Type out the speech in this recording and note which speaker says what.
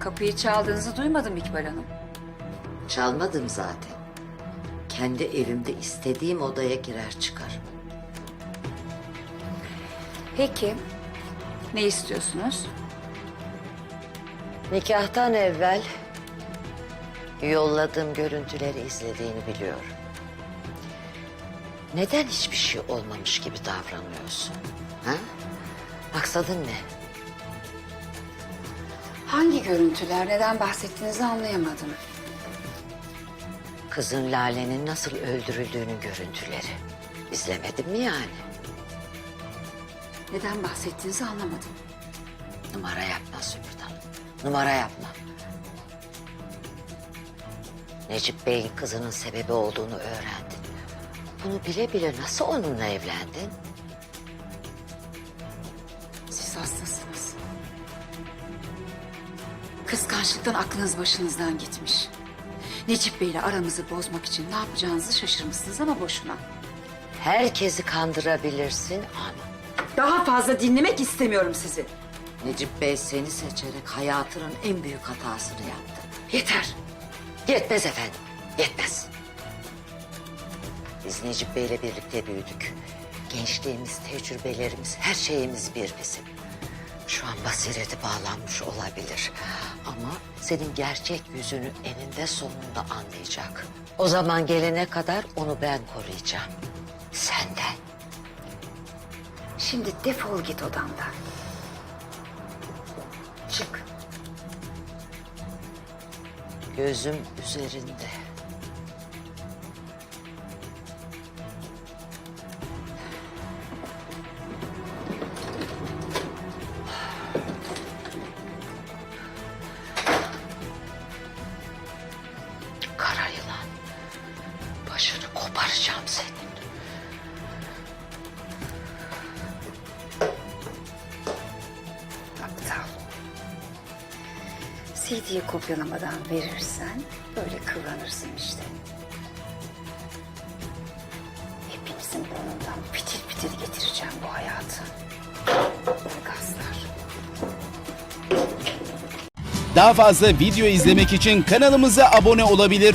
Speaker 1: Kapıyı çaldığınızı duymadım İkbal Hanım.
Speaker 2: Çalmadım zaten. Kendi evimde istediğim odaya girer çıkar.
Speaker 1: Peki, ne istiyorsunuz?
Speaker 2: Nikahtan evvel yolladığım görüntüleri izlediğini biliyorum. Neden hiçbir şey olmamış gibi davranıyorsun? Ha? Maksadın ne?
Speaker 1: Hangi görüntüler, neden bahsettiğinizi anlayamadım.
Speaker 2: Kızın Lale'nin nasıl öldürüldüğünün görüntüleri. İzlemedin mi yani?
Speaker 1: Neden bahsettiğinizi anlamadım.
Speaker 2: Numara yapma Zümrüt Hanım. Numara yapma. Necip Bey'in kızının sebebi olduğunu öğrendin. Bunu bile bile nasıl onunla evlendin?
Speaker 1: Siz hastasınız. Kıskançlıktan aklınız başınızdan gitmiş. Necip Bey'le aramızı bozmak için ne yapacağınızı şaşırmışsınız ama boşuna.
Speaker 2: Herkesi kandırabilirsin ama
Speaker 1: Daha fazla dinlemek istemiyorum sizi.
Speaker 2: Necip Bey seni seçerek hayatının en büyük hatasını yaptı.
Speaker 1: Yeter.
Speaker 2: Yetmez efendim, yetmez. Biz Necip Bey'le birlikte büyüdük. Gençliğimiz, tecrübelerimiz, her şeyimiz bir bizim. Şu an basireti bağlanmış olabilir. Ama senin gerçek yüzünü eninde sonunda anlayacak. O zaman gelene kadar onu ben koruyacağım. Senden.
Speaker 1: Şimdi defol git odamdan. Çık.
Speaker 2: Gözüm üzerinde. Başını koparacağım senin.
Speaker 1: Aptal. CD'yi kopyalamadan verirsen böyle kıvranırsın işte. Hepinizin burnundan fitil fitil getireceğim bu hayatı. Gazlar.
Speaker 3: Daha fazla video izlemek için kanalımıza abone olabilir.